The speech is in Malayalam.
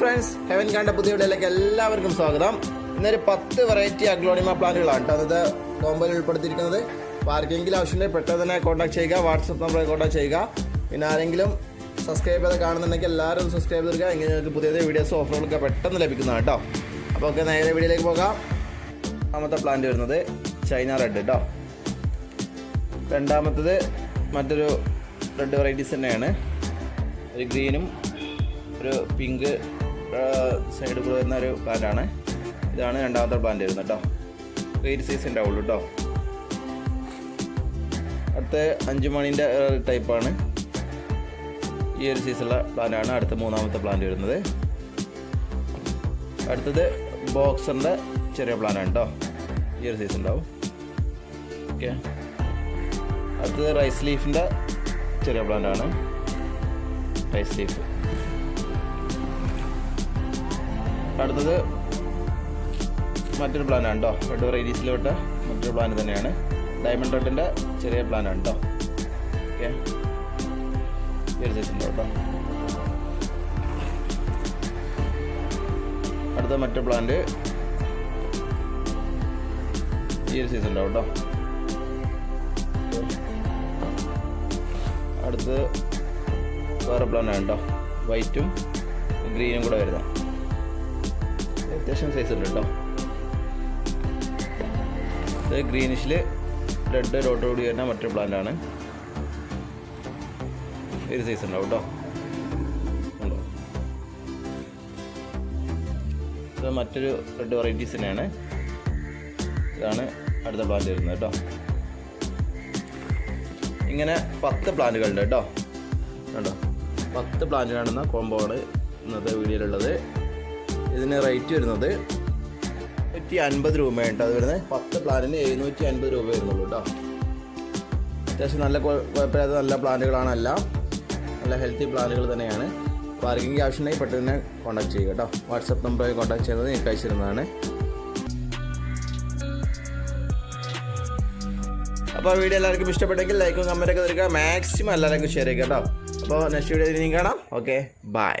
ഫ്രണ്ട്സ് ഹെവൻ കണ്ട പുതിയ വീഡിയോയിലേക്ക് എല്ലാവർക്കും സ്വാഗതം. ഇന്നൊരു പത്ത് വെറൈറ്റി അഗ്ലോണിമ പ്ലാന്റുകളാണ് കേട്ടോ. അതായത് കോമ്പോയിൽ ഉൾപ്പെടുത്തിയിരിക്കുന്നത്. അപ്പോൾ ആർക്കെങ്കിലും ആവശ്യമുണ്ടെങ്കിൽ പെട്ടെന്ന് തന്നെ കോൺടാക്ട് ചെയ്യുക വാട്സപ്പ് നമ്പറിൽ കോൺടാക്ട് ചെയ്യുക. പിന്നെ ആരെങ്കിലും സബ്സ്ക്രൈബ് ചെയ്ത് കാണുന്നുണ്ടെങ്കിൽ എല്ലാവരും സബ്സ്ക്രൈബ് ചെയ്തിരിക്കുക ഇങ്ങനെ നിങ്ങൾക്ക് പുതിയ വീഡിയോസ് ഓഫറുകളൊക്കെ പെട്ടെന്ന് ലഭിക്കുന്നതാണ് കേട്ടോ. അപ്പോൾ ഓക്കെ നേരെ വീഡിയോയിലേക്ക് പോകാം. രണ്ടാമത്തെ പ്ലാന്റ് വരുന്നത് ചൈന റെഡ് കേട്ടോ. രണ്ടാമത്തത് മറ്റൊരു റെഡ് വെറൈറ്റീസ് തന്നെയാണ്. ഒരു ഗ്രീനും ഒരു പിങ്ക് സൈഡ് കൂടെ വരുന്ന ഒരു പ്ലാന്റാണ് ഇതാണ് രണ്ടാമത്തെ പ്ലാന്റ് വരുന്നത് കേട്ടോ വെയിൽ സൈസ് ഉണ്ടാവുള്ളൂ കേട്ടോ അടുത്ത അഞ്ച് മണിന്റെ ടൈപ്പാണ് ഈ ഒരു സൈസുള്ള പ്ലാന്റാണ് അടുത്ത മൂന്നാമത്തെ പ്ലാന്റ് വരുന്നത്. അടുത്തത് ബോക്സറിന്റെ ചെറിയ പ്ലാനാണ് കേട്ടോ ഈ ഒരു സൈസ് ഉണ്ടാവും. ഓക്കെ അടുത്തത് റൈസ് ലീഫിന്റെ ചെറിയ പ്ലാന്റ് ആണ്. റൈസ് ലീഫ് അടുത്തത് മറ്റൊരു പ്ലാൻ ആണ് കേട്ടോ റെഡ് വെറൈറ്റീസിലോട്ട് മറ്റൊരു പ്ലാൻ തന്നെയാണ്. ഡയമണ്ട് റെഡിന്റെ ചെറിയ പ്ലാൻ ആണ് കേട്ടോ ഓക്കെ കേട്ടോ അടുത്ത മറ്റു പ്ലാന്റ് ഈ ഒരു സൈസ് ഉണ്ടാവും കേട്ടോ അടുത്ത് വേറെ പ്ലാൻ ആണ് കേട്ടോ വൈറ്റും ഗ്രീനും കൂടെ വരുന്നത് അത്യാവശ്യം സൈസ് ഉണ്ട് കേട്ടോ ഇത് ഗ്രീനിഷിൽ റെഡ് ഡോട്ടോട് വരുന്ന മറ്റൊരു പ്ലാന്റ് ആണ്. ഒരു സൈസ് ഉണ്ടാവും കേട്ടോ ഇത് മറ്റൊരു റെഡ് വെറൈറ്റീസ് തന്നെയാണ്. ഇതാണ് അടുത്ത പ്ലാന്റ് വരുന്നത് കേട്ടോ ഇങ്ങനെ പത്ത് പ്ലാന്റുകളുണ്ട് കേട്ടോ കേട്ടോ പത്ത് പ്ലാന്റ് കാണുന്ന കോമ്പോ ആണ് ഇന്നത്തെ വീഡിയോയിലുള്ളത്. ഇതിന് റേറ്റ് വരുന്നത് നൂറ്റി അൻപത് രൂപയാണ് കേട്ടോ അത് വരുന്നത് പത്ത് പ്ലാന്റിന് എഴുന്നൂറ്റി അൻപത് രൂപ വരുന്നുള്ളൂ കേട്ടോ അത്യാവശ്യം നല്ല കുഴ- കുഴപ്പമില്ലാത്ത നല്ല പ്ലാന്റുകളാണ് എല്ലാം നല്ല ഹെൽത്തി പ്ലാന്റുകൾ തന്നെയാണ്. അപ്പോൾ ആർക്കെങ്കിലും ആവശ്യമുണ്ടെങ്കിൽ പെട്ടെന്ന് കോൺടാക്ട് ചെയ്യുക കേട്ടോ വാട്സപ്പ് നമ്പറിൽ കോൺടാക്ട് ചെയ്യുന്നത് നിങ്ങൾക്ക് അയച്ചിരുന്നതാണ് അപ്പോൾ വീഡിയോ എല്ലാവർക്കും ഇഷ്ടപ്പെട്ടെങ്കിൽ ലൈക്കും കമന്റൊക്കെ തരിക. മാക്സിമം എല്ലാവർക്കും ഷെയർ ചെയ്യുക കേട്ടോ അപ്പോൾ നെക്സ്റ്റ് വീഡിയോ ഇനിയും കാണാം. Okay bye